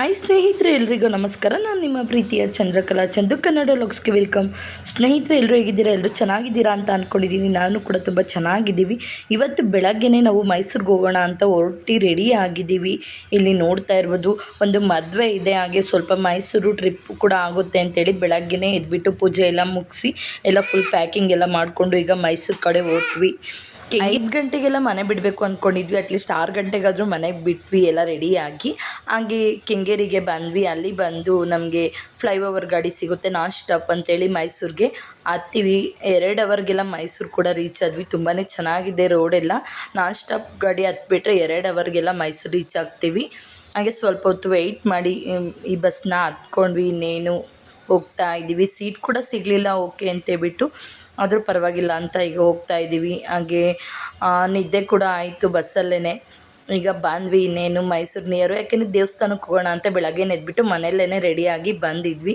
Hi ಸ್ನೇಹಿತರೆ ಎಲ್ರಿಗೂ ನಮಸ್ಕಾರ. ನಾನು ನಿಮ್ಮ ಪ್ರೀತಿಯ ಚಂದ್ರಕಲಾ ಚಂದು. ಕನ್ನಡ ಲೋಕ್ಸ್ಗೆ ವೆಲ್ಕಮ್. ಸ್ನೇಹಿತರೆ ಎಲ್ಲರೂ ಹೇಗಿದ್ದೀರಾ? ಎಲ್ಲರೂ ಚೆನ್ನಾಗಿದ್ದೀರಾ ಅಂತ ಅಂದ್ಕೊಂಡಿದ್ದೀನಿ ನಾನು ಕೂಡ ತುಂಬ ಚೆನ್ನಾಗಿದ್ದೀವಿ. ಇವತ್ತು ಬೆಳಗ್ಗೆನೇ ನಾವು ಮೈಸೂರಿಗೆ ಹೋಗೋಣ ಅಂತ ಹೊರಟಿ ರೆಡಿ ಆಗಿದ್ದೀವಿ. ಇಲ್ಲಿ ನೋಡ್ತಾ ಇರ್ಬೋದು, ಒಂದು ಮದುವೆ ಇದೆ. ಹಾಗೆ ಸ್ವಲ್ಪ ಮೈಸೂರು ಟ್ರಿಪ್ ಕೂಡ ಆಗುತ್ತೆ ಅಂತೇಳಿ ಬೆಳಗ್ಗೆನೇ ಎದ್ಬಿಟ್ಟು ಪೂಜೆ ಎಲ್ಲ ಮುಗಿಸಿ, ಎಲ್ಲ ಫುಲ್ ಪ್ಯಾಕಿಂಗ್ ಎಲ್ಲ ಮಾಡಿಕೊಂಡು ಈಗ ಮೈಸೂರು ಕಡೆ ಹೊರಟ್ವಿ ಐದು ಗಂಟೆಗೆಲ್ಲ ಮನೆ ಬಿಡಬೇಕು ಅಂದ್ಕೊಂಡಿದ್ವಿ ಅಟ್ಲೀಸ್ಟ್ ಆರು ಗಂಟೆಗಾದರೂ ಮನೆಗೆ ಬಿಟ್ವಿ, ಎಲ್ಲ ರೆಡಿಯಾಗಿ ಹಾಗೆ ಕೆಂಗೇರಿಗೆ ಬಂದ್ವಿ. ಅಲ್ಲಿ ಬಂದು ನಮಗೆ ಫ್ಲೈಓವರ್ ಗಾಡಿ ಸಿಗುತ್ತೆ, ನಾನ್ ಸ್ಟಾಪ್ ಅಂತೇಳಿ ಮೈಸೂರಿಗೆ. ಹತ್ತೀವಿ, ಎರಡು ಅವರ್ಗೆಲ್ಲ ಮೈಸೂರು ಕೂಡ ರೀಚ್ ಆದ್ವಿ. ತುಂಬಾ ಚೆನ್ನಾಗಿದೆ ರೋಡೆಲ್ಲ ನಾನ್ ಸ್ಟಾಪ್ ಗಾಡಿ ಹತ್ಬಿಟ್ರೆ ಎರಡು ಅವರ್ಗೆಲ್ಲ ಮೈಸೂರು ರೀಚ್ ಆಗ್ತೀವಿ. ಹಾಗೆ ಸ್ವಲ್ಪ ಹೊತ್ತು ವೆಯ್ಟ್ ಮಾಡಿ, ಈ ಬಸ್ನ ಹತ್ಕೊಂಡ್ವಿ ಇನ್ನೇನು. ಹೋಗ್ತಾ ಇದ್ದೀವಿ. ಸೀಟ್ ಕೂಡ ಸಿಗಲಿಲ್ಲ ಓಕೆ ಅಂತೇಳ್ಬಿಟ್ಟು. ಆದರೂ ಪರವಾಗಿಲ್ಲ ಅಂತ ಈಗ ಹೋಗ್ತಾ ಇದ್ದೀವಿ. ಹಾಗೆ ನಿದ್ದೆ ಕೂಡ ಆಯಿತು ಬಸ್ಸಲ್ಲೇ ಈಗ ಬಂದ್ವಿ ಇನ್ನೇನು ಮೈಸೂರು ನಿಯರು ಯಾಕೆಂದರೆ ದೇವಸ್ಥಾನಕ್ಕೆ ಹೋಗೋಣ ಅಂತ ಬೆಳಗ್ಗೆ ಎದ್ಬಿಟ್ಟು ಮನೆಯಲ್ಲೇ ರೆಡಿಯಾಗಿ ಬಂದಿದ್ವಿ.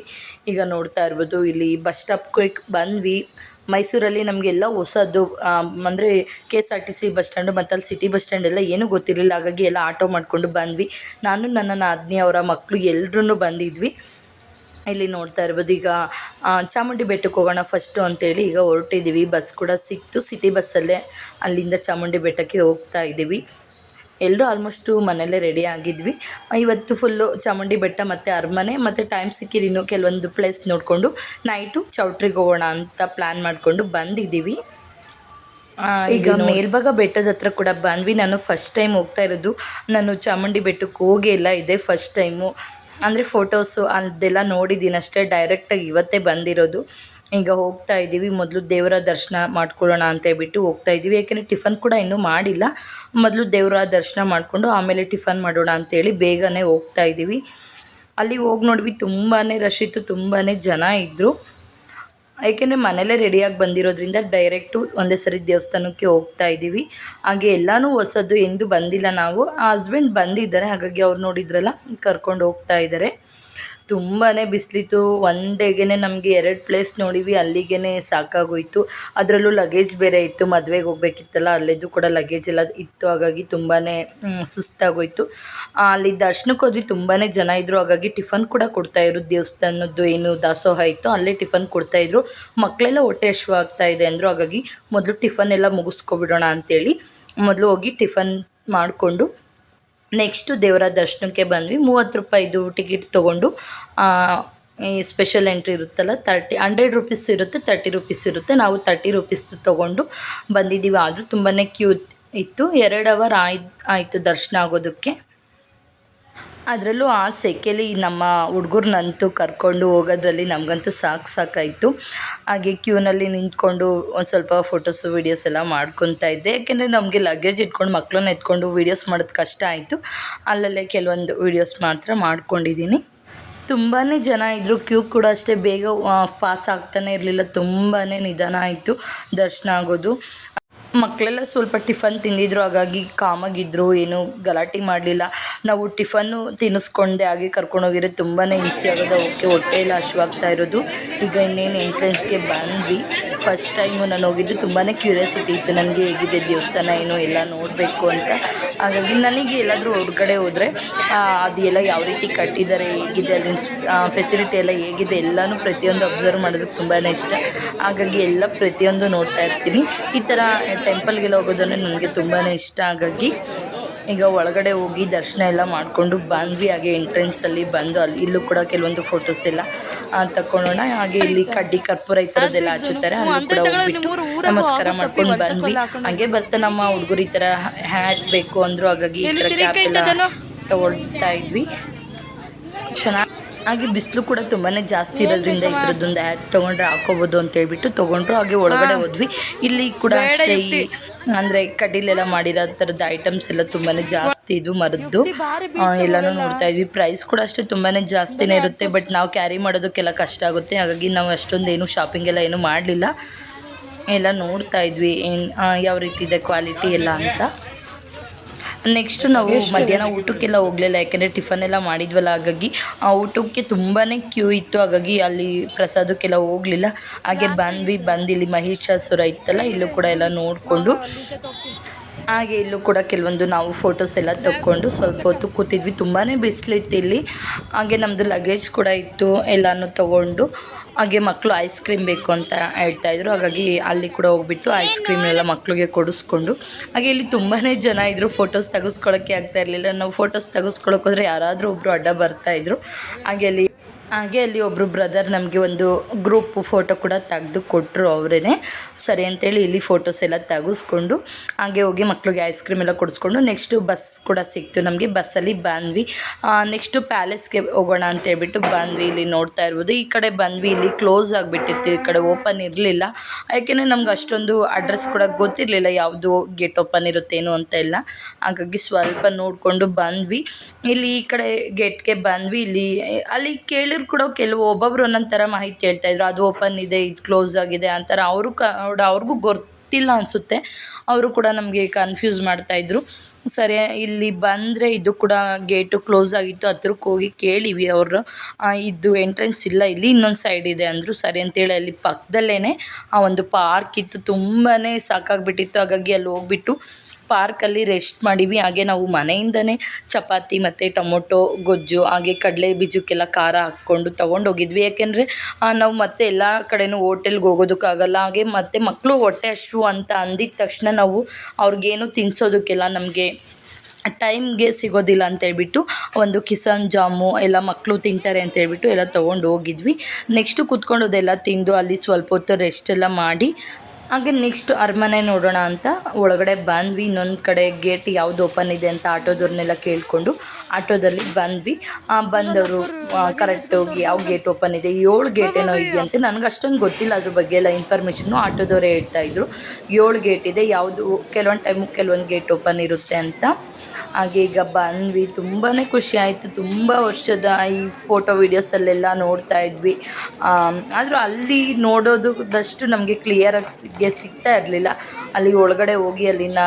ಈಗ ನೋಡ್ತಾ ಇರ್ಬೋದು, ಇಲ್ಲಿ ಬಸ್ ಸ್ಟಾಪ್ಗೆ ಬಂದ್ವಿ. ಮೈಸೂರಲ್ಲಿ ನಮಗೆಲ್ಲ ಹೊಸದು ಅಂದರೆ K S R T C bus stand ಮತ್ತು ಅಲ್ಲಿ ಸಿಟಿ ಬಸ್ ಸ್ಟ್ಯಾಂಡ್ ಎಲ್ಲ ಏನೂ ಗೊತ್ತಿರಲಿಲ್ಲ. ಹಾಗಾಗಿ ಎಲ್ಲ ಆಟೋ ಮಾಡಿಕೊಂಡು ಬಂದ್ವಿ. ನಾನು, ನನ್ನ, ನಾದಿನಿ ಅವರ ಮಕ್ಕಳು ಎಲ್ಲರೂ ಬಂದಿದ್ವಿ. ಇಲ್ಲಿ ನೋಡ್ತಾ ಇರ್ಬೋದು. ಈಗ ಚಾಮುಂಡಿ ಬೆಟ್ಟಕ್ಕೆ ಹೋಗೋಣ ಫಸ್ಟು ಅಂತೇಳಿ ಈಗ ಹೊರಟಿದ್ದೀವಿ. ಬಸ್ ಕೂಡ ಸಿಕ್ತು. ಸಿಟಿ ಬಸ್ಸಲ್ಲೇ ಅಲ್ಲಿಂದ ಚಾಮುಂಡಿ ಬೆಟ್ಟಕ್ಕೆ ಹೋಗ್ತಾ ಇದ್ದೀವಿ. ಎಲ್ಲರೂ ಆಲ್ಮೋಸ್ಟು ಮನೆಯಲ್ಲೇ ರೆಡಿ ಆಗಿದ್ವಿ. ಇವತ್ತು ಫುಲ್ಲು ಚಾಮುಂಡಿ ಬೆಟ್ಟ ಮತ್ತು ಅರಮನೆ ಮತ್ತು ಟೈಮ್ ಸಿಕ್ಕಿರಿ ಇನ್ನೂ ಕೆಲವೊಂದು ಪ್ಲೇಸ್ ನೋಡಿಕೊಂಡು ನೈಟು ಚೌಟ್ರಿಗೆ ಹೋಗೋಣ ಅಂತ ಪ್ಲ್ಯಾನ್ ಮಾಡಿಕೊಂಡು ಬಂದಿದ್ದೀವಿ. ಈಗ ಮೇಲ್ಭಾಗ ಬೆಟ್ಟದ ಹತ್ರ ಕೂಡ ಬಂದ್ವಿ. ನಾನು ಫಸ್ಟ್ ಟೈಮ್ ಹೋಗ್ತಾ ಇರೋದು. ನಾನು ಚಾಮುಂಡಿ ಬೆಟ್ಟಕ್ಕೆ ಹೋಗೇ ಇಲ್ಲ. ಇದೆ ಫಸ್ಟ್ ಟೈಮು ಅಂದರೆ ಫೋಟೋಸು ಅದೆಲ್ಲ ನೋಡಿದ್ದೀನಿ ಅಷ್ಟೇ ಡೈರೆಕ್ಟಾಗಿ ಇವತ್ತೇ ಬಂದಿರೋದು. ಈಗ ಹೋಗ್ತಾ ಇದ್ದೀವಿ, ಮೊದಲು ದೇವರ ದರ್ಶನ ಮಾಡ್ಕೊಳ್ಳೋಣ ಅಂತ ಹೇಳ್ಬಿಟ್ಟು ಹೋಗ್ತಾ ಇದ್ದೀವಿ. ಯಾಕೆಂದರೆ ಟಿಫನ್ ಕೂಡ ಇನ್ನೂ ಮಾಡಿಲ್ಲ. ಮೊದಲು ದೇವರ ದರ್ಶನ ಮಾಡಿಕೊಂಡು ಆಮೇಲೆ ಟಿಫನ್ ಮಾಡೋಣ ಅಂತೇಳಿ ಬೇಗನೆ ಹೋಗ್ತಾ ಇದ್ದೀವಿ. ಅಲ್ಲಿ ಹೋಗಿ ನೋಡಿದ್ವಿ ತುಂಬಾ ರಶ್ ಇತ್ತು ತುಂಬಾ ಜನ ಇದ್ದರು ಏಕೆಂದರೆ ಮನೇಲೇ ರೆಡಿಯಾಗಿ ಬಂದಿರೋದ್ರಿಂದ ಡೈರೆಕ್ಟು ಒಂದೇ ಸರಿ ದೇವಸ್ಥಾನಕ್ಕೆ ಹೋಗ್ತಾ ಇದ್ದೀವಿ. ಹಾಗೆ ಎಲ್ಲನೂ ಹೊಸದು, ಎಂದು ಬಂದಿಲ್ಲ ನಾವು. ಆ ಹಸ್ಬೆಂಡ್ ಬಂದಿದ್ದಾರೆ, ಹಾಗಾಗಿ ಅವ್ರು ನೋಡಿದ್ರಲ್ಲ, ಕರ್ಕೊಂಡು ಹೋಗ್ತಾ ಇದ್ದಾರೆ. ತುಂಬಾ ಬಿಸಿಲಿತ್ತು. ಒನ್ ಡೇಗೆ ನಮಗೆ ಎರಡು ಪ್ಲೇಸ್ ನೋಡಿವಿ ಅಲ್ಲಿಗೆ ಸಾಕಾಗೋಯಿತು. ಅದರಲ್ಲೂ ಲಗೇಜ್ ಬೇರೆ ಇತ್ತು, ಮದುವೆಗೆ ಹೋಗ್ಬೇಕಿತ್ತಲ್ಲ, ಅಲ್ಲಿದ್ದು ಕೂಡ ಲಗೇಜ್ ಎಲ್ಲ ಇತ್ತು. ಹಾಗಾಗಿ ತುಂಬಾ ಸುಸ್ತಾಗೋಯಿತು. ಅಲ್ಲಿ ದರ್ಶನಕ್ಕೆ ಹೋದ್ವಿ ತುಂಬಾ ಜನ ಇದ್ದರು ಹಾಗಾಗಿ ಟಿಫನ್ ಕೂಡ ಕೊಡ್ತಾಯಿದ್ರು ದೇವಸ್ಥಾನದ್ದು ಏನು ದಾಸೋಹ ಇತ್ತು, ಅಲ್ಲೇ ಟಿಫನ್ ಕೊಡ್ತಾಯಿದ್ರು ಮಕ್ಕಳೆಲ್ಲ ಹೊಟ್ಟೆ ಆಗ್ತಾ ಇದೆ ಅಂದರು. ಹಾಗಾಗಿ ಮೊದಲು ಟಿಫನ್ ಎಲ್ಲ ಮುಗಿಸ್ಕೊಬಿಡೋಣ ಅಂತೇಳಿ ಮೊದಲು ಹೋಗಿ ಟಿಫನ್ ಮಾಡಿಕೊಂಡು ನೆಕ್ಸ್ಟು ದೇವರ ದರ್ಶನಕ್ಕೆ ಬಂದ್ವಿ. ಮೂವತ್ತು ರೂಪಾಯಿದು ಟಿಕೆಟ್ ತೊಗೊಂಡು ಈ ಸ್ಪೆಷಲ್ ಎಂಟ್ರಿ ಇರುತ್ತಲ್ಲ ತರ್ಟಿ ಹಂಡ್ರೆಡ್ ರುಪೀಸ್ ಇರುತ್ತೆ ತರ್ಟಿ ರುಪೀಸ್ ಇರುತ್ತೆ. ನಾವು ತರ್ಟಿ ರುಪೀಸ್ದು ತೊಗೊಂಡು ಬಂದಿದ್ದೀವಿ. ಆದರೂ ತುಂಬಾ ಕ್ಯೂ ಇತ್ತು. ಎರಡು ಅವರ್ ಆಯ್ತು ಆಯಿತು ದರ್ಶನ ಆಗೋದಕ್ಕೆ. ಅದರಲ್ಲೂ ಆ ಸೆಕೆಲಿ ನಮ್ಮ ಹುಡುಗರ್ನಂತೂ ಕರ್ಕೊಂಡು ಹೋಗೋದ್ರಲ್ಲಿ ನಮಗಂತೂ ಸಾಕು ಸಾಕಾಯಿತು. ಹಾಗೆ ಕ್ಯೂನಲ್ಲಿ ನಿಂತ್ಕೊಂಡು ಒಂದು ಸ್ವಲ್ಪ ಫೋಟೋಸು ವೀಡಿಯೋಸ್ ಎಲ್ಲ ಮಾಡ್ಕೊತಾ ಇದ್ದೆ. ಯಾಕೆಂದರೆ ನಮಗೆ ಲಗೇಜ್ ಇಟ್ಕೊಂಡು ಮಕ್ಕಳನ್ನ ಎತ್ಕೊಂಡು ವೀಡಿಯೋಸ್ ಮಾಡೋದು ಕಷ್ಟ ಆಯಿತು. ಅಲ್ಲಲ್ಲೇ ಕೆಲವೊಂದು ವೀಡಿಯೋಸ್ ಮಾತ್ರ ಮಾಡ್ಕೊಂಡಿದ್ದೀನಿ ತುಂಬಾ ಜನ ಇದ್ದರು ಕ್ಯೂ ಕೂಡ ಅಷ್ಟೇ ಬೇಗ ಪಾಸ್ ಆಗ್ತಾನೆ ಇರಲಿಲ್ಲ. ತುಂಬಾ ನಿಧಾನ ಆಯಿತು ದರ್ಶನ ಆಗೋದು. ಮಕ್ಕಳೆಲ್ಲ ಸ್ವಲ್ಪ ಟಿಫನ್ ತಿಂದಿದ್ರು, ಹಾಗಾಗಿ ಕಾಮಾಗಿದ್ದರು ಏನು ಗಲಾಟೆ ಮಾಡಲಿಲ್ಲ. ನಾವು ಟಿಫನ್ನು ತಿನ್ನಿಸ್ಕೊಂಡೆ ಹಾಗೆ ಕರ್ಕೊಂಡೋಗಿರೋ ತುಂಬಾ ಹಿಂಸೆ ಆಗೋದು, ಅವಕ್ಕೆ ಹೊಟ್ಟೆ ಹಶ್ವಾಗ್ತಾ ಇರೋದು. ಈಗ ಇನ್ನೇನು ಎಂಟ್ರೆನ್ಸ್ಗೆ ಬಂದ್ವಿ. ಫಸ್ಟ್ ಟೈಮು ನಾನು ಹೋಗಿದ್ದು ತುಂಬಾ ಕ್ಯೂರಿಯಾಸಿಟಿ ಇತ್ತು, ನನಗೆ ಹೇಗಿದೆ ದೇವಸ್ಥಾನ ಏನು ಎಲ್ಲ ನೋಡಬೇಕು ಅಂತ. ಹಾಗಾಗಿ ನನಗೆ ಎಲ್ಲಾದರೂ ಹೊರಗಡೆ ಹೋದರೆ ಅದು ಎಲ್ಲ ಯಾವ ರೀತಿ ಕಟ್ಟಿದ್ದಾರೆ, ಹೇಗಿದೆ ಅಲ್ಲಿನ ಫೆಸಿಲಿಟಿ ಎಲ್ಲ ಹೇಗಿದೆ, ಎಲ್ಲನೂ ಪ್ರತಿಯೊಂದು ಅಬ್ಸರ್ವ್ ಮಾಡೋದಕ್ಕೆ ತುಂಬಾ ಇಷ್ಟ. ಹಾಗಾಗಿ ಎಲ್ಲ ಪ್ರತಿಯೊಂದು ನೋಡ್ತಾ ಇರ್ತೀನಿ. ಈ ಥರ ಟೆಂಪಲ್ಗೆಲ್ಲ ಹೋಗೋದಂದರೆ ನನಗೆ ತುಂಬಾ ಇಷ್ಟ. ಹಾಗಾಗಿ ಈಗ ಒಳಗಡೆ ಹೋಗಿ ದರ್ಶನ ಎಲ್ಲ ಮಾಡಿಕೊಂಡು ಬಂದ್ವಿ. ಹಾಗೆ ಎಂಟ್ರೆನ್ಸಲ್ಲಿ ಬಂದು ಅಲ್ಲಿ ಇಲ್ಲೂ ಕೂಡ ಕೆಲವೊಂದು ಫೋಟೋಸ್ ಎಲ್ಲ ತಗೊಳ್ಳೋಣ ಹಾಗೆ ಇಲ್ಲಿ ಕಡ್ಡಿ ಕರ್ಪೂರ ಈ ಥರದ್ದೆಲ್ಲ ಹಚ್ಚುತ್ತಾರೆ. ಅಲ್ಲಿ ಕೂಡ ಹೋಗ್ಬಿಟ್ಟು ನಮಸ್ಕಾರ ಮಾಡ್ಕೊಂಡು ಬಂದ್ವಿ. ಹಾಗೆ ಬರ್ತಾ ನಮ್ಮ ಹುಡುಗರು ಈ ಥರ ಹ್ಯಾಟ್ ಬೇಕು ಅಂದರು. ಹಾಗಾಗಿ ಈ ಥರ ಕ್ಯಾಪ್ ಎಲ್ಲ ತಗೊಳ್ತಾ ಇದ್ವಿ. ಚೆನ್ನಾಗಿ ಹಾಗೆ ಬಿಸಿಲು ಕೂಡ ತುಂಬಾ ಜಾಸ್ತಿ ಇರೋದ್ರಿಂದ ಈ ಥರದ್ದೊಂದು ಆ್ಯಡ್ ತೊಗೊಂಡ್ರೆ ಹಾಕೋಬೋದು ಅಂತ ಹೇಳ್ಬಿಟ್ಟು ತೊಗೊಂಡ್ರು. ಹಾಗೆ ಒಳಗಡೆ ಹೋದ್ವಿ. ಇಲ್ಲಿ ಕೂಡ ಅಷ್ಟೇ ಈ ಅಂದರೆ ಕಡ್ಡಿಲೆಲ್ಲ ಮಾಡಿರೋ ಥರದ ಐಟಮ್ಸ್ ಎಲ್ಲ ತುಂಬಾ ಜಾಸ್ತಿ ಇದು ಮರದ್ದು. ಎಲ್ಲನೂ ನೋಡ್ತಾ ಇದ್ವಿ. ಪ್ರೈಸ್ ಕೂಡ ಅಷ್ಟೇ ತುಂಬಾ ಜಾಸ್ತಿನೇ ಇರುತ್ತೆ. ಬಟ್ ನಾವು ಕ್ಯಾರಿ ಮಾಡೋದಕ್ಕೆಲ್ಲ ಕಷ್ಟ ಆಗುತ್ತೆ. ಹಾಗಾಗಿ ನಾವು ಅಷ್ಟೊಂದು ಏನು ಶಾಪಿಂಗ್ ಎಲ್ಲ ಏನು ಮಾಡಲಿಲ್ಲ. ಎಲ್ಲ ನೋಡ್ತಾ ಇದ್ವಿ. ಏನು ಯಾವ ರೀತಿ ಇದೆ ಕ್ವಾಲಿಟಿ ಎಲ್ಲ ಅಂತ. ನೆಕ್ಸ್ಟು ನಾವು ಮಧ್ಯಾಹ್ನ ಊಟಕ್ಕೆಲ್ಲ ಹೋಗ್ಲಿಲ್ಲ ಯಾಕೆಂದರೆ ಟಿಫನ್ ಎಲ್ಲ ಮಾಡಿದ್ವಲ್ಲ ಹಾಗಾಗಿ ಆ ಊಟಕ್ಕೆ ತುಂಬಾ ಕ್ಯೂ ಇತ್ತು ಹಾಗಾಗಿ ಅಲ್ಲಿ ಪ್ರಸಾದಕ್ಕೆಲ್ಲ ಹೋಗಲಿಲ್ಲ. ಹಾಗೆ ಬಂದ್ವಿ ಬಂದು ಇಲ್ಲಿ ಮಹಿಷಾಸುರ ಇತ್ತಲ್ಲ ಇಲ್ಲೂ ಕೂಡ ಎಲ್ಲ ನೋಡಿಕೊಂಡು. ಹಾಗೆ ಇಲ್ಲೂ ಕೂಡ ಕೆಲವೊಂದು ನಾವು ಫೋಟೋಸ್ ಎಲ್ಲ ತಕ್ಕೊಂಡು ಸ್ವಲ್ಪ ಹೊತ್ತು ಕೂತಿದ್ವಿ ತುಂಬಾ ಬಿಸಿಲಿತ್ತು ಇಲ್ಲಿ. ಹಾಗೆ ನಮ್ಮದು ಲಗೇಜ್ ಕೂಡ ಇತ್ತು ಎಲ್ಲನೂ ತೊಗೊಂಡು. ಹಾಗೆ ಮಕ್ಕಳು ಐಸ್ ಕ್ರೀಮ್ ಬೇಕು ಅಂತ ಹೇಳ್ತಾ ಇದ್ರು. ಹಾಗಾಗಿ ಅಲ್ಲಿ ಕೂಡ ಹೋಗ್ಬಿಟ್ಟು ಐಸ್ ಕ್ರೀಮ್ನೆಲ್ಲ ಮಕ್ಕಳಿಗೆ ಕೊಡಿಸ್ಕೊಂಡು, ಹಾಗೆ ಇಲ್ಲಿ ತುಂಬಾ ಜನ ಇದ್ದರು ಫೋಟೋಸ್ ತೆಗೆಸ್ಕೊಳ್ಳೋಕ್ಕೆ ಆಗ್ತಾ ಇರಲಿಲ್ಲ. ನಾವು ಫೋಟೋಸ್ ತೆಗೆಸ್ಕೊಳಕ್ಕೆ ಹೋದ್ರೆ ಯಾರಾದರೂ ಒಬ್ಬರು ಅಡ್ಡ ಬರ್ತಾಯಿದ್ರು ಹಾಗೆ ಅಲ್ಲಿ ಹಾಗೆ ಅಲ್ಲಿ ಒಬ್ಬರು ಬ್ರದರ್ ನಮಗೆ ಒಂದು ಗ್ರೂಪ್ ಫೋಟೋ ಕೂಡ ತೆಗೆದು ಕೊಟ್ಟರು ಅವರೇ ಸರಿ ಅಂತೇಳಿ ಇಲ್ಲಿ ಫೋಟೋಸ್ ಎಲ್ಲ ತೆಗೆಸ್ಕೊಂಡು ಹಾಗೆ ಹೋಗಿ ಮಕ್ಳಿಗೆ ಐಸ್ ಕ್ರೀಮ್ ಎಲ್ಲ ಕೊಡಿಸ್ಕೊಂಡು ನೆಕ್ಸ್ಟು ಬಸ್ ಕೂಡ ಸಿಕ್ತು ನಮಗೆ. ಬಸ್ಸಲ್ಲಿ ಬಂದ್ವಿ ನೆಕ್ಸ್ಟು ಪ್ಯಾಲೇಸ್ಗೆ ಹೋಗೋಣ ಅಂತ ಹೇಳ್ಬಿಟ್ಟು ಬಂದ್ವಿ ಇಲ್ಲಿ ನೋಡ್ತಾ ಇರ್ಬೋದು. ಈ ಕಡೆ ಬಂದ್ವಿ ಇಲ್ಲಿ ಕ್ಲೋಸ್ ಆಗಿಬಿಟ್ಟಿತ್ತು. ಈ ಕಡೆ ಓಪನ್ ಇರಲಿಲ್ಲ. ಯಾಕೆಂದರೆ ನಮ್ಗೆ ಅಷ್ಟೊಂದು ಅಡ್ರೆಸ್ ಕೂಡ ಗೊತ್ತಿರಲಿಲ್ಲ ಯಾವುದು ಗೇಟ್ ಓಪನ್ ಇರುತ್ತೇನು ಅಂತ ಎಲ್ಲ. ಹಾಗಾಗಿ ಸ್ವಲ್ಪ ನೋಡಿಕೊಂಡು ಬಂದ್ವಿ ಇಲ್ಲಿ ಈ ಕಡೆ ಗೇಟ್ಗೆ ಬಂದ್ವಿ ಇಲ್ಲಿ, ಅಲ್ಲಿ ಕೇಳಿದ್ರು ಕೂಡ ಕೆಲವು ಒಬ್ಬೊಬ್ರು ಒಂದೊಂದು ಥರ ಮಾಹಿತಿ ಹೇಳ್ತಾ ಇದ್ರು. ಅದು ಓಪನ್ ಇದೆ, ಇದು ಕ್ಲೋಸ್ ಆಗಿದೆ ಅಂತಾರೆ. ಅವರು ಕ ಅವ್ರಿಗೂ ಗೊತ್ತಿಲ್ಲ ಅನಿಸುತ್ತೆ. ಅವರು ಕೂಡ ನಮಗೆ ಕನ್ಫ್ಯೂಸ್ ಮಾಡ್ತಾಯಿದ್ರು ಸರಿ, ಇಲ್ಲಿ ಬಂದರೆ ಇದು ಕೂಡ ಗೇಟು ಕ್ಲೋಸ್ ಆಗಿತ್ತು. ಹತ್ರಕ್ಕೆ ಹೋಗಿ ಕೇಳಿವಿ ಅವರು. ಇದು ಎಂಟ್ರೆನ್ಸ್ ಇಲ್ಲ, ಇಲ್ಲಿ ಇನ್ನೊಂದು ಸೈಡ್ ಇದೆ ಅಂದರು. ಸರಿ ಅಂತೇಳಿ ಅಲ್ಲಿ ಪಕ್ಕದಲ್ಲೇ ಆ ಒಂದು ಪಾರ್ಕ್ ಇತ್ತು. ತುಂಬಾ ಸಾಕಾಗಿಬಿಟ್ಟಿತ್ತು. ಹಾಗಾಗಿ ಅಲ್ಲಿ ಹೋಗ್ಬಿಟ್ಟು ಪಾರ್ಕಲ್ಲಿ ರೆಸ್ಟ್ ಮಾಡೀವಿ. ಹಾಗೆ ನಾವು ಮನೆಯಿಂದನೇ ಚಪಾತಿ ಮತ್ತು ಟೊಮೊಟೊ, ಗೊಜ್ಜು, ಹಾಗೆ ಕಡಲೆ ಬೀಜಕ್ಕೆಲ್ಲ ಖಾರ ಹಾಕ್ಕೊಂಡು ತೊಗೊಂಡು ಹೋಗಿದ್ವಿ ಯಾಕೆಂದರೆ ನಾವು ಮತ್ತೆ ಎಲ್ಲ ಕಡೆಯೂ ಹೋಟೆಲ್ಗೆ ಹೋಗೋದಕ್ಕಾಗಲ್ಲ. ಹಾಗೆ ಮತ್ತು ಮಕ್ಕಳು ಹೊಟ್ಟೆ ಹಶು ಅಂತ ಅಂದಿದ ತಕ್ಷಣ ನಾವು ಅವ್ರಿಗೇನು ತಿನ್ಸೋದಕ್ಕೆಲ್ಲ ನಮಗೆ ಟೈಮ್ಗೆ ಸಿಗೋದಿಲ್ಲ ಅಂತೇಳ್ಬಿಟ್ಟು ಒಂದು ಕಿಸಾನ್ ಜಾಮು ಎಲ್ಲ ಮಕ್ಕಳು ತಿಂತಾರೆ ಅಂತೇಳ್ಬಿಟ್ಟು ಎಲ್ಲ ತೊಗೊಂಡು ಹೋಗಿದ್ವಿ ನೆಕ್ಸ್ಟು ಕೂತ್ಕೊಂಡು ಅದೆಲ್ಲ ತಿಂದು ಅಲ್ಲಿ ಸ್ವಲ್ಪ ಹೊತ್ತು ರೆಸ್ಟ್ ಎಲ್ಲ ಮಾಡಿ ಹಾಗೆ ನೆಕ್ಸ್ಟ್ ಅರಮನೆ ನೋಡೋಣ ಅಂತ. ಒಳಗಡೆ ಬಂದ್ವಿ. ಇನ್ನೊಂದು ಕಡೆ ಗೇಟ್ ಯಾವುದು ಓಪನ್ ಇದೆ ಅಂತ ಆಟೋದವ್ರನ್ನೆಲ್ಲ ಕೇಳಿಕೊಂಡು ಆಟೋದಲ್ಲಿ ಬಂದ್ವಿ. ಬಂದವರು ಕರೆಕ್ಟ್ ಹೋಗಿ ಯಾವ ಗೇಟ್ ಓಪನ್ ಇದೆ, ಏಳು ಗೇಟ್ ಏನೋ ಅಂತ ನನಗೆ ಅಷ್ಟೊಂದು ಗೊತ್ತಿಲ್ಲ. ಅದ್ರ ಬಗ್ಗೆ ಎಲ್ಲ ಇನ್ಫಾರ್ಮೇಷನು ಆಟೋದವರೇ ಹೇಳ್ತಾಯಿದ್ರು ಏಳು ಗೇಟ್ ಇದೆ. ಯಾವುದು, ಕೆಲವೊಂದು ಟೈಮು ಕೆಲವೊಂದು ಗೇಟ್ ಓಪನ್ ಇರುತ್ತೆ ಅಂತ. ಹಾಗೆ ಈಗ ಬಂದ್ವಿ. ತುಂಬಾ ಖುಷಿ ಆಯಿತು. ತುಂಬ ವರ್ಷದ ಈ ಫೋಟೋ ವೀಡಿಯೋಸಲ್ಲೆಲ್ಲ ನೋಡ್ತಾ ಇದ್ವಿ. ಆದರೂ ಅಲ್ಲಿ ನೋಡೋದಷ್ಟು ನಮಗೆ ಕ್ಲಿಯರಾಗಿ ಸಿಗೇ ಸಿಗ್ತಾ ಇರಲಿಲ್ಲ. ಅಲ್ಲಿ ಒಳಗಡೆ ಹೋಗಿ ಅಲ್ಲಿನ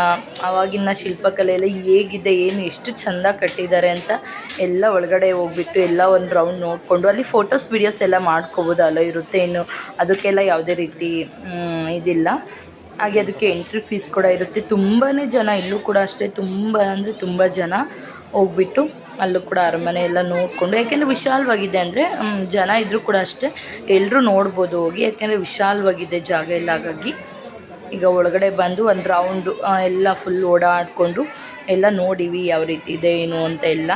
ಆವಾಗಿನ ಶಿಲ್ಪಕಲೆ ಎಲ್ಲ ಹೇಗಿದೆ, ಏನು ಎಷ್ಟು ಚೆಂದ ಕಟ್ಟಿದ್ದಾರೆ ಅಂತ ಎಲ್ಲ ಒಳಗಡೆ ಹೋಗ್ಬಿಟ್ಟು ಎಲ್ಲ ಒಂದು ರೌಂಡ್ ನೋಡಿಕೊಂಡು ಅಲ್ಲಿ ಫೋಟೋಸ್ ವೀಡಿಯೋಸ್ ಎಲ್ಲ ಮಾಡ್ಕೋಬೋದು ಅಲ್ಲ ಇರುತ್ತೆ. ಇನ್ನು ಅದಕ್ಕೆಲ್ಲ ಯಾವುದೇ ರೀತಿ ಇದಿಲ್ಲ. ಹಾಗೆ ಅದಕ್ಕೆ ಎಂಟ್ರಿ ಫೀಸ್ ಕೂಡ ಇರುತ್ತೆ. ತುಂಬಾ ಜನ ಇಲ್ಲೂ ಕೂಡ ಅಷ್ಟೇ, ತುಂಬ ಅಂದರೆ ತುಂಬ ಜನ ಹೋಗ್ಬಿಟ್ಟು ಅಲ್ಲೂ ಕೂಡ ಅರಮನೆ ಎಲ್ಲ ನೋಡಿಕೊಂಡು, ಯಾಕೆಂದರೆ ವಿಶಾಲವಾಗಿದೆ ಅಂದರೆ ಜನ ಇದ್ದರೂ ಕೂಡ ಅಷ್ಟೇ ಎಲ್ಲರೂ ನೋಡ್ಬೋದು ಹೋಗಿ, ಯಾಕೆಂದರೆ ವಿಶಾಲವಾಗಿದೆ ಜಾಗ ಎಲ್ಲ. ಹಾಗಾಗಿ ಈಗ ಒಳಗಡೆ ಬಂದು ಒಂದು ರೌಂಡು ಎಲ್ಲ ಫುಲ್ ಓಡಾಡಿಕೊಂಡು ಎಲ್ಲ ನೋಡಿವಿ, ಯಾವ ರೀತಿ ಇದೆ, ಏನು ಅಂತ ಎಲ್ಲ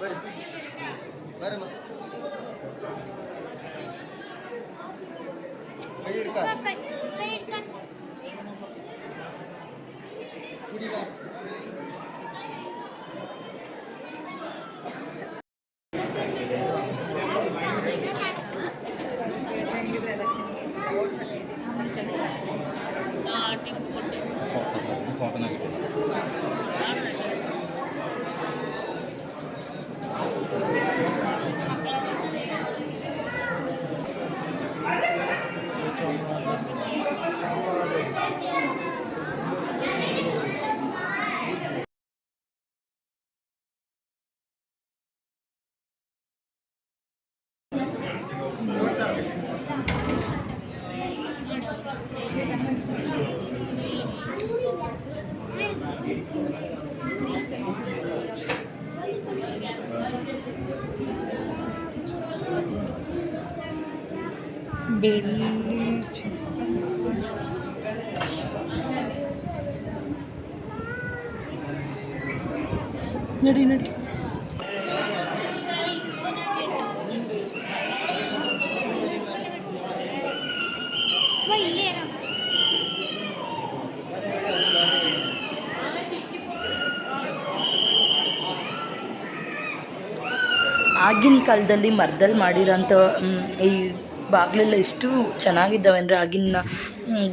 ಬರ್ರಿ ಬರ್ರಮ್ಮ ಕೈ ಹಿಡ್ಕ ಕುಡಿಲ ಬೆಳ್ಳಿ ನಡಿ. ನಡಿ ಆಗಿನ ಕಾಲದಲ್ಲಿ ಮರದಲ್ಲಿ ಮಾಡಿರೋಂಥ ಈ ಬಾಗಿಲೆಲ್ಲ ಎಷ್ಟು ಚೆನ್ನಾಗಿದ್ದಾವೆ ಅಂದರೆ ಆಗಿನ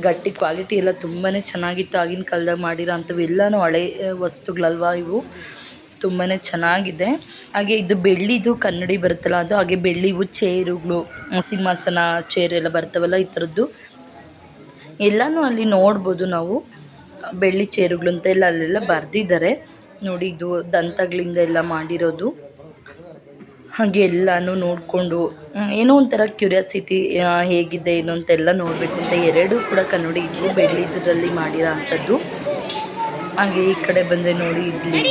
ಗಟ್ಟಿ ಕ್ವಾಲಿಟಿ ಎಲ್ಲ ತುಂಬಾ ಚೆನ್ನಾಗಿತ್ತು. ಆಗಿನ ಕಾಲ್ದಾಗ ಮಾಡಿರೋ ಅಂಥವು ಎಲ್ಲನೂ ಹಳೆ ವಸ್ತುಗಳಲ್ವಾ ಇವು? ತುಂಬಾ ಚೆನ್ನಾಗಿದೆ. ಹಾಗೆ ಇದು ಬೆಳ್ಳಿದು ಕನ್ನಡಿ ಬರುತ್ತಲ್ಲ, ಅದು ಹಾಗೆ ಬೆಳ್ಳಿವು, ಚೇರುಗಳು ಸಿಂಹಾಸನ ಚೇರ್ ಎಲ್ಲ ಬರ್ತವಲ್ಲ ಈ ಥರದ್ದು? ಎಲ್ಲನೂ ಅಲ್ಲಿ ನೋಡ್ಬೋದು ನಾವು. ಬೆಳ್ಳಿ ಚೇರುಗಳು ಅಂತ ಎಲ್ಲ ಅಲ್ಲೆಲ್ಲ ಬರೆದಿದ್ದಾರೆ. ನೋಡಿ ಇದು ದಂತಗಳಿಂದ ಎಲ್ಲ ಮಾಡಿರೋದು. ಹಾಗೆ ಎಲ್ಲನೂ ನೋಡಿಕೊಂಡು ಏನೋ ಒಂಥರ ಕ್ಯೂರಿಯಾಸಿಟಿ ಹೇಗಿದೆ, ಏನು ಅಂತೆಲ್ಲ ನೋಡಬೇಕು ಅಂತ ಎರಡೂ ಕೂಡ ಕನ್ನಡಿ ಇದ್ದರು ಬೆಳ್ಳಿದ್ರಲ್ಲಿ ಮಾಡಿರೋ ಅಂಥದ್ದು. ಹಾಗೆ ಈ ಕಡೆ ಬಂದರೆ ನೋಡಿ ಇಲ್ಲಿ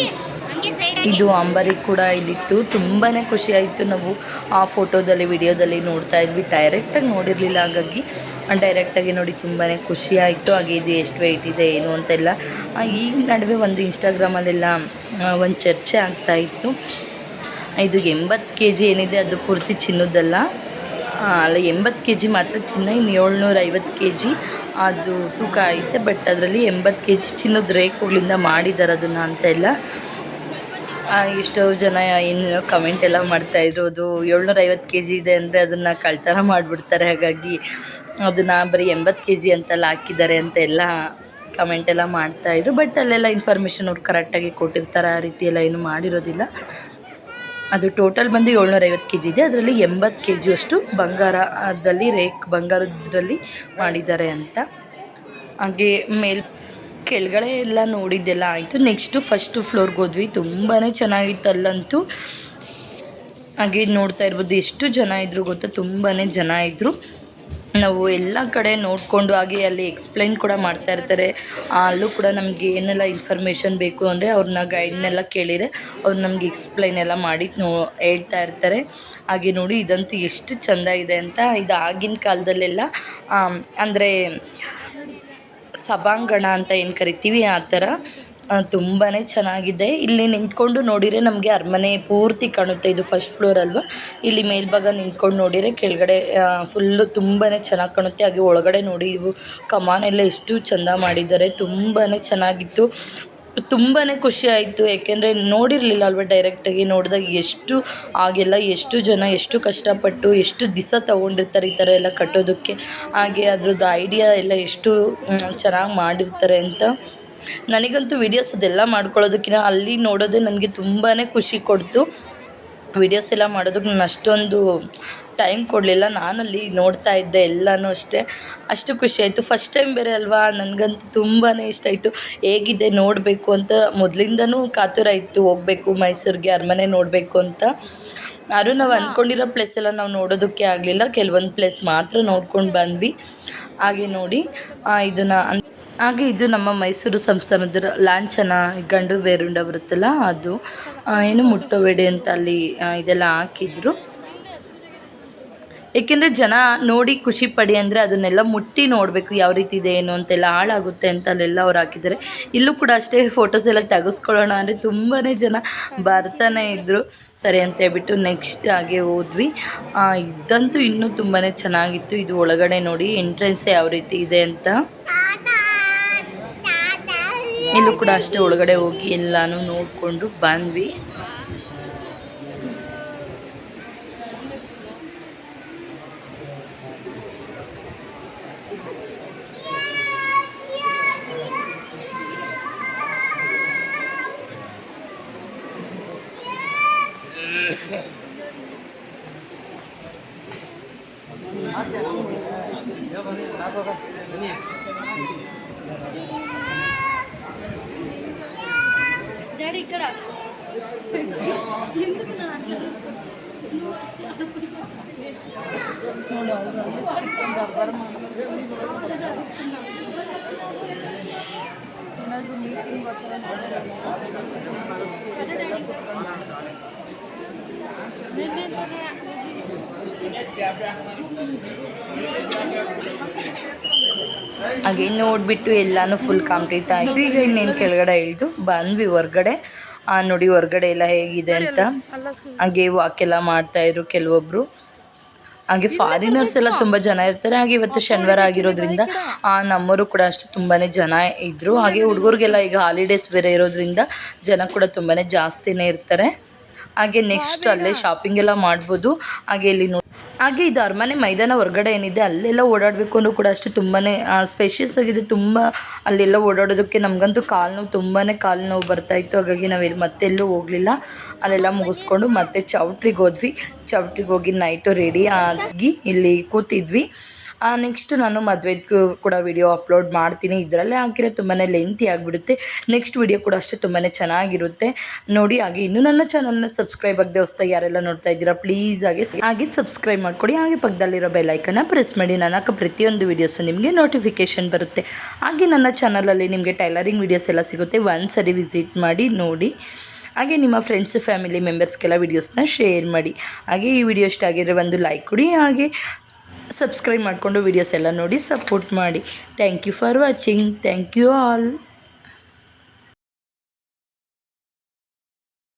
ಇದು ಅಂಬರಿ ಕೂಡ ಇಲ್ಲಿತ್ತು. ತುಂಬಾ ಖುಷಿಯಾಯಿತು ನಾವು ಆ ಫೋಟೋದಲ್ಲಿ ವಿಡಿಯೋದಲ್ಲಿ ನೋಡ್ತಾ ಇದ್ವಿ. ಡೈರೆಕ್ಟಾಗಿ ನೋಡಿರಲಿಲ್ಲ ಹಾಗಾಗಿ. ಡೈರೆಕ್ಟಾಗಿ ನೋಡಿ ತುಂಬಾ ಖುಷಿ ಆಯಿತು. ಹಾಗೆ ಇದು ಎಷ್ಟು ವೆಯ್ಟ್ ಇದೆ, ಏನು ಅಂತೆಲ್ಲ. ಈ ನಡುವೆ ಒಂದು ಇನ್ಸ್ಟಾಗ್ರಾಮಲ್ಲೆಲ್ಲ ಒಂದು ಚರ್ಚೆ ಆಗ್ತಾ ಇತ್ತು. ಇದು ಎಂಬತ್ತು ಕೆ ಜಿ ಏನಿದೆ ಅದು ಪೂರ್ತಿ ಚಿನ್ನದಲ್ಲ. ಅಲ್ಲ, ಎಂಬತ್ತು ಕೆ ಜಿ ಮಾತ್ರ ಚಿನ್ನ, ಇನ್ನು ಏಳ್ನೂರ ಐವತ್ತು ಕೆ ಜಿ ಅದು ತೂಕ ಐತೆ ಬಟ್ ಅದರಲ್ಲಿ ಎಂಬತ್ತು ಕೆ ಜಿ ಚಿನ್ನದ ರೇಖುಗಳಿಂದ ಮಾಡಿದ್ದಾರೆ ಅದನ್ನು ಅಂತ ಎಲ್ಲ ಎಷ್ಟೋ ಜನ ಏನು ಕಮೆಂಟ್ ಎಲ್ಲ ಮಾಡ್ತಾಯಿದ್ರು ಅದು ಏಳ್ನೂರ ಐವತ್ತು ಕೆ ಜಿ ಇದೆ ಅಂದರೆ ಅದನ್ನು ಕಳ್ತನ ಮಾಡಿಬಿಡ್ತಾರೆ, ಹಾಗಾಗಿ ಅದನ್ನು ಬರೀ ಎಂಬತ್ತು ಕೆ ಜಿ ಅಂತೆಲ್ಲ ಹಾಕಿದ್ದಾರೆ ಅಂತ ಎಲ್ಲ ಕಮೆಂಟ್ ಎಲ್ಲ ಮಾಡ್ತಾಯಿದ್ರು ಬಟ್ ಅಲ್ಲೆಲ್ಲ ಇನ್ಫಾರ್ಮೇಷನ್ ಅವ್ರು ಕರೆಕ್ಟಾಗಿ ಕೊಟ್ಟಿರ್ತಾರೆ, ಆ ರೀತಿ ಎಲ್ಲ ಏನು ಮಾಡಿರೋದಿಲ್ಲ. ಅದು ಟೋಟಲ್ ಬಂದು ಏಳ್ನೂರ ಐವತ್ತು ಕೆ ಜಿ ಇದೆ. ಅದರಲ್ಲಿ ಎಂಬತ್ತು ಕೆ ಜಿಯಷ್ಟು ಬಂಗಾರದಲ್ಲಿ ರೇಕ್ ಬಂಗಾರದ್ರಲ್ಲಿ ಮಾಡಿದ್ದಾರೆ ಅಂತ. ಹಾಗೆ ಮೇಲ್ ಕೆಳಗಡೆ ಎಲ್ಲ ನೋಡಿದ್ದೆಲ್ಲ ಆಯಿತು. ನೆಕ್ಸ್ಟು ಫಸ್ಟು ಫ್ಲೋರ್ಗೆ ಹೋದ್ವಿ. ತುಂಬಾ ಚೆನ್ನಾಗಿತ್ತು ಅಲ್ಲಂತೂ. ಹಾಗೆ ನೋಡ್ತಾ ಇರ್ಬೋದು, ಎಷ್ಟು ಜನ ಇದ್ರು ಗೊತ್ತಾ? ತುಂಬಾ ಜನ ಇದ್ದರು ನಾವು ಎಲ್ಲ ಕಡೆ ನೋಡಿಕೊಂಡು ಹಾಗೆ ಅಲ್ಲಿ ಎಕ್ಸ್ಪ್ಲೈನ್ ಕೂಡ ಮಾಡ್ತಾ ಇರ್ತಾರೆ. ಅಲ್ಲೂ ಕೂಡ ನಮಗೆ ಏನೆಲ್ಲ ಇನ್ಫಾರ್ಮೇಷನ್ ಬೇಕು ಅಂದರೆ ಅವ್ರನ್ನ ಗೈಡ್ನೆಲ್ಲ ಕೇಳಿದರೆ ಅವ್ರು ನಮಗೆ ಎಕ್ಸ್ಪ್ಲೈನ್ ಎಲ್ಲ ಮಾಡಿ ನೋ, ಹೇಳ್ತಾ ಇರ್ತಾರೆ. ಹಾಗೆ ನೋಡಿ ಇದಂತೂ ಎಷ್ಟು ಚೆಂದ ಇದೆ ಅಂತ ಇದು ಆಗಿನ ಕಾಲದಲ್ಲೆಲ್ಲ ಅಂದರೆ ಸಭಾಂಗಣ ಅಂತ ಏನು ಕರಿತೀವಿ ಆ ಥರ ತುಂಬಾ ಚೆನ್ನಾಗಿದೆ. ಇಲ್ಲಿ ನಿಂತ್ಕೊಂಡು ನೋಡಿದರೆ ನಮಗೆ ಅರಮನೆ ಪೂರ್ತಿ ಕಾಣುತ್ತೆ. ಇದು ಫಸ್ಟ್ ಫ್ಲೋರ್ ಅಲ್ವಾ? ಇಲ್ಲಿ ಮೇಲ್ಭಾಗ ನಿಂತ್ಕೊಂಡು ನೋಡಿದರೆ ಕೆಳಗಡೆ ಫುಲ್ಲು ತುಂಬಾ ಚೆನ್ನಾಗಿ ಕಾಣುತ್ತೆ. ಹಾಗೆ ಒಳಗಡೆ ನೋಡಿ ಇವು ಕಮಾನೆಲ್ಲ ಎಷ್ಟು ಚೆಂದ ಮಾಡಿದ್ದಾರೆ. ತುಂಬಾ ಚೆನ್ನಾಗಿತ್ತು. ತುಂಬಾ ಖುಷಿ ಆಯಿತು. ಯಾಕೆಂದರೆ ನೋಡಿರಲಿಲ್ಲ ಅಲ್ವಾ ಡೈರೆಕ್ಟಾಗಿ ನೋಡಿದಾಗ ಎಷ್ಟು ಆಗೆಲ್ಲ ಎಷ್ಟು ಜನ ಎಷ್ಟು ಕಷ್ಟಪಟ್ಟು ಎಷ್ಟು ದಿವಸ ತೊಗೊಂಡಿರ್ತಾರೆ ಈ ಥರ ಎಲ್ಲ ಕಟ್ಟೋದಕ್ಕೆ. ಹಾಗೆ ಅದ್ರದ್ದು ಐಡಿಯಾ ಎಲ್ಲ ಎಷ್ಟು ಚೆನ್ನಾಗಿ ಮಾಡಿರ್ತಾರೆ ಅಂತ ನನಗಂತೂ ವೀಡಿಯೋಸ್ ಅದೆಲ್ಲ ಮಾಡ್ಕೊಳ್ಳೋದಕ್ಕಿಂತ ಅಲ್ಲಿ ನೋಡೋದೇ ನನಗೆ ತುಂಬಾ ಖುಷಿ ಕೊಡ್ತು. ವೀಡಿಯೋಸ್ ಎಲ್ಲ ಮಾಡೋದಕ್ಕೆ ನಾನು ಅಷ್ಟೊಂದು ಟೈಮ್ ಕೊಡಲಿಲ್ಲ. ನಾನಲ್ಲಿ ನೋಡ್ತಾ ಇದ್ದೆ ಎಲ್ಲನೂ ಅಷ್ಟೇ. ಅಷ್ಟು ಖುಷಿ ಆಯಿತು. ಫಸ್ಟ್ ಟೈಮ್ ಬೇರೆ ಅಲ್ವಾ? ನನಗಂತೂ ತುಂಬಾ ಇಷ್ಟ ಆಯಿತು. ಹೇಗಿದೆ? ನೋಡಬೇಕು ಅಂತ ಮೊದಲಿಂದನೂ ಕಾತುರ ಇತ್ತು. ಹೋಗಬೇಕು ಮೈಸೂರಿಗೆ ಅರಮನೆ ನೋಡಬೇಕು ಅಂತ. ಆದರೂ ನಾವು ಅಂದ್ಕೊಂಡಿರೋ ಪ್ಲೇಸ್ ಎಲ್ಲ ನಾವು ನೋಡೋದಕ್ಕೆ ಆಗಲಿಲ್ಲ. ಕೆಲವೊಂದು ಪ್ಲೇಸ್ ಮಾತ್ರ ನೋಡ್ಕೊಂಡು ಬಂದ್ವಿ. ಹಾಗೆ ನೋಡಿ ಇದನ್ನು ಹಾಗೆ ಇದು ನಮ್ಮ ಮೈಸೂರು ಸಂಸ್ಥಾನದ ಲಾಂಛನ, ಗಂಡು ಬೇರುಂಡ ಬರುತ್ತಲ್ಲ ಅದು. ಏನು ಮುಟ್ಟೋಬೇಡಿ ಅಂತ ಅಲ್ಲಿ ಇದೆಲ್ಲ ಹಾಕಿದ್ರು. ಏಕೆಂದರೆ ಜನ ನೋಡಿ ಖುಷಿ ಪಡಿ ಅಂದರೆ ಅದನ್ನೆಲ್ಲ ಮುಟ್ಟಿ ನೋಡಬೇಕು, ಯಾವ ರೀತಿ ಇದೆ, ಏನು ಅಂತೆಲ್ಲ ಹಾಳಾಗುತ್ತೆ ಅಂತ ಅಲ್ಲೆಲ್ಲ ಅವ್ರು ಹಾಕಿದ್ದಾರೆ. ಇಲ್ಲೂ ಕೂಡ ಅಷ್ಟೇ ಫೋಟೋಸ್ ಎಲ್ಲ ತೆಗೆಸ್ಕೊಳ್ಳೋಣ ಅಂದರೆ ತುಂಬಾ ಜನ ಬರ್ತಾನೆ ಇದ್ದರು ಸರಿ ಅಂತ ಹೇಳ್ಬಿಟ್ಟು ನೆಕ್ಸ್ಟ್ ಹಾಗೆ ಹೋದ್ವಿ. ಇದಂತೂ ಇನ್ನೂ ತುಂಬಾ ಚೆನ್ನಾಗಿತ್ತು. ಇದು ಒಳಗಡೆ ನೋಡಿ ಎಂಟ್ರೆನ್ಸ್ ಯಾವ ರೀತಿ ಇದೆ ಅಂತ. ಇಲ್ಲೂ ಕೂಡ ಅಷ್ಟೇ ಒಳಗಡೆ ಹೋಗಿ ಎಲ್ಲಾನು ನೋಡಿಕೊಂಡು ಬಂದ್ವಿ. డాడీ ఇక్కడ ఎందుకు మీటింగ్ నేను ಹಾಗೆ ನೋಡಿಬಿಟ್ಟು ಎಲ್ಲನೂ ಫುಲ್ ಕಂಪ್ಲೀಟ್ ಆಯಿತು. ಈಗ ಇನ್ನೇನು ಕೆಳಗಡೆ ಇಳಿದು ಬಂದ್ವಿ ಹೊರ್ಗಡೆ. ಆ, ನೋಡಿ ಹೊರ್ಗಡೆ ಎಲ್ಲ ಹೇಗಿದೆ ಅಂತ. ಹಾಗೆ ವಾಕ್ ಎಲ್ಲ ಮಾಡ್ತಾಯಿದ್ರು ಕೆಲವೊಬ್ಬರು ಹಾಗೆ ಫಾರಿನರ್ಸ್ ಎಲ್ಲ ತುಂಬ ಜನ ಇರ್ತಾರೆ. ಹಾಗೆ ಇವತ್ತು ಶನಿವಾರ ಆಗಿರೋದ್ರಿಂದ ಆ, ನಮ್ಮವರು ಕೂಡ ಅಷ್ಟೇ ತುಂಬಾ ಜನ ಇದ್ದರು ಹಾಗೆ ಹುಡುಗರಿಗೆಲ್ಲ ಈಗ ಹಾಲಿಡೇಸ್ ಬೇರೆ ಇರೋದ್ರಿಂದ ಜನ ಕೂಡ ತುಂಬಾ ಜಾಸ್ತಿನೇ ಇರ್ತಾರೆ. ಹಾಗೆ ನೆಕ್ಸ್ಟ್ ಅಲ್ಲೇ ಶಾಪಿಂಗ್ ಎಲ್ಲ ಮಾಡ್ಬೋದು. ಹಾಗೆ ಇಲ್ಲಿ ನೋಡಿ ಹಾಗೆ ಇದು ಅರಮನೆ ಮೈದಾನ ಹೊರಗಡೆ ಏನಿದೆ, ಅಲ್ಲೆಲ್ಲ ಓಡಾಡಬೇಕು ಅಂದ್ರೂ ಕೂಡ ಅಷ್ಟು ತುಂಬಾ ಸ್ಪೇಷಿಯಸ್ ಆಗಿದೆ. ತುಂಬ ಅಲ್ಲೆಲ್ಲ ಓಡಾಡೋದಕ್ಕೆ ನಮಗಂತೂ ಕಾಲು ನೋವು ತುಂಬಾ ಕಾಲು ನೋವು ಬರ್ತಾಯಿತ್ತು ಹಾಗಾಗಿ ನಾವೆಲ್ಲಿ ಮತ್ತೆಲ್ಲೂ ಹೋಗಲಿಲ್ಲ. ಅಲ್ಲೆಲ್ಲ ಮುಗಿಸ್ಕೊಂಡು ಮತ್ತೆ ಚೌಟ್ರಿಗೆ ಹೋದ್ವಿ. ಚೌಟ್ರಿಗೆ ಹೋಗಿ ನೈಟು ರೆಡಿ ಆಗಿ ಇಲ್ಲಿ ಕೂತಿದ್ವಿ. ನೆಕ್ಸ್ಟ್ ನಾನು ಮದುವೆದು ಕೂಡ ವಿಡಿಯೋ ಅಪ್ಲೋಡ್ ಮಾಡ್ತೀನಿ. ಇದರಲ್ಲೇ ಹಾಕಿರೋ ತುಂಬಾ ಲೆಂತಿ ಆಗಿಬಿಡುತ್ತೆ. ನೆಕ್ಸ್ಟ್ ವಿಡಿಯೋ ಕೂಡ ಅಷ್ಟೇ ತುಂಬಾ ಚೆನ್ನಾಗಿರುತ್ತೆ. ನೋಡಿ, ಹಾಗೆ ಇನ್ನೂ ನನ್ನ ಚಾನಲ್ನ ಸಬ್ಸ್ಕ್ರೈಬ್ ಆಗದೆ ಹೊಸ್ತಾ ಯಾರೆಲ್ಲ ನೋಡ್ತಾ ಇದ್ದೀರಾ ಪ್ಲೀಸ್ ಹಾಗೆ ಹಾಗೆ ಸಬ್ಸ್ಕ್ರೈಬ್ ಮಾಡ್ಕೊಡಿ. ಹಾಗೆ ಪಕ್ಕದಲ್ಲಿರೋ ಬೆಲ್ಲೈಕನ್ನ ಪ್ರೆಸ್ ಮಾಡಿ. ನಾನು ಹಾಕೋ ಪ್ರತಿಯೊಂದು ವೀಡಿಯೋಸು ನಿಮಗೆ ನೋಟಿಫಿಕೇಷನ್ ಬರುತ್ತೆ. ಹಾಗೆ ನನ್ನ ಚಾನಲಲ್ಲಿ ನಿಮಗೆ ಟೈಲರಿಂಗ್ ವೀಡಿಯೋಸ್ ಎಲ್ಲ ಸಿಗುತ್ತೆ. ಒಂದು ಸರಿ ವಿಸಿಟ್ ಮಾಡಿ, ನೋಡಿ. ಹಾಗೆ ನಿಮ್ಮ ಫ್ರೆಂಡ್ಸ್ ಫ್ಯಾಮಿಲಿ ಮೆಂಬರ್ಸ್ಗೆಲ್ಲ ವೀಡಿಯೋಸ್ನ ಶೇರ್ ಮಾಡಿ. ಹಾಗೆ ಈ ವಿಡಿಯೋ ಇಷ್ಟ ಆಗಿದ್ರೆ ಒಂದು ಲೈಕ್ ಕೊಡಿ. ಹಾಗೆ ಸಬ್ಸ್ಕ್ರೈಬ್ ಮಾಡಿಕೊಂಡು ವೀಡಿಯೋಸ್ ಎಲ್ಲ ನೋಡಿ ಸಪೋರ್ಟ್ ಮಾಡಿ. Thank you for watching thank you all